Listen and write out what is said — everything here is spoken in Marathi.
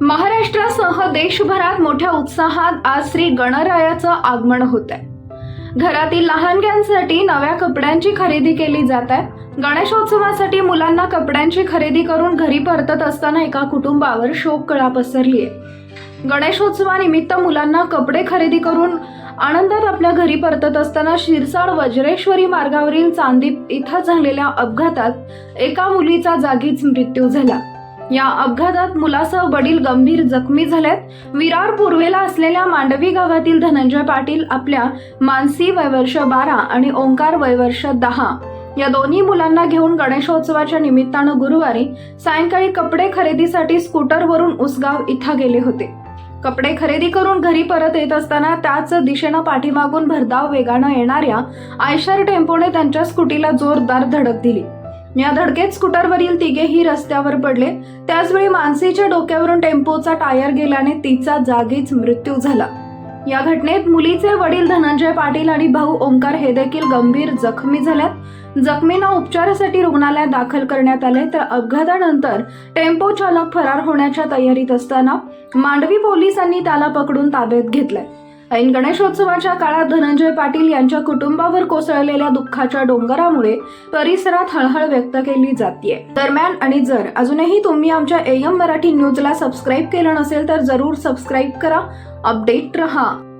महाराष्ट्रासह देशभरात मोठ्या उत्साहात आज श्री गणरायाचं आगमन होत आहे घरातील लहानग्यांसाठी नव्या कपड्यांची खरेदी केली जात आहे गणेशोत्सवासाठी मुलांना कपड्यांची खरेदी करून घरी परतत असताना एका कुटुंबावर शोककळा पसरली आहे गणेशोत्सवानिमित्त मुलांना कपडे खरेदी करून आनंदात आपल्या घरी परतत असताना शिरसाड वज्रेश्वरी मार्गावरील चांदीप इथं झालेल्या अपघातात एका मुलीचा जागीच मृत्यू झाला. या अपघातात मुलासह वडील गंभीर जखमी झालेत. विरार पूर्वेला असलेल्या मांडवी गावातील धनंजय पाटील आपल्या मानसी वयवर्ष बारा आणि ओंकार वयवर्ष दहा. या दोन्ही मुलांना घेऊन गणेशोत्सवाच्या निमित्तानं गुरुवारी सायंकाळी कपडे खरेदीसाठी स्कूटरवरून उसगाव इथं गेले होते. कपडे खरेदी करून घरी परत येत असताना त्याच दिशेनं पाठीमागून भरधाव वेगानं येणाऱ्या आयशर टेम्पोने त्यांच्या स्कूटीला जोरदार धडक दिली. या धडकेत स्कूटरवरील तिघेही रस्त्यावर पडले. त्याचवेळी मानसीच्या डोक्यावरून टेम्पोचा टायर गेल्याने तिचा जागीच मृत्यू झाला. या घटनेत मुलीचे वडील धनंजय पाटील आणि भाऊ ओंकार हे देखील गंभीर जखमी झाल्यात. जखमींना उपचारासाठी रुग्णालयात दाखल करण्यात आले तर अपघातानंतर टेम्पो चालक फरार होण्याच्या तयारीत असताना मांडवी पोलिसांनी त्याला पकडून ताब्यात घेतलंय. ऐन गणेशोत्सवाच्या काळात धनंजय पाटील यांच्या कुटुंबावर कोसळलेल्या दुःखाच्या डोंगरामुळे परिसरात हळहळ व्यक्त केली जाते दरम्यान आणि जर अजूनही तुम्ही आमच्या एम मराठी न्यूजला सबस्क्राईब केलं नसेल तर जरूर सबस्क्राईब करा. अपडेट रहा.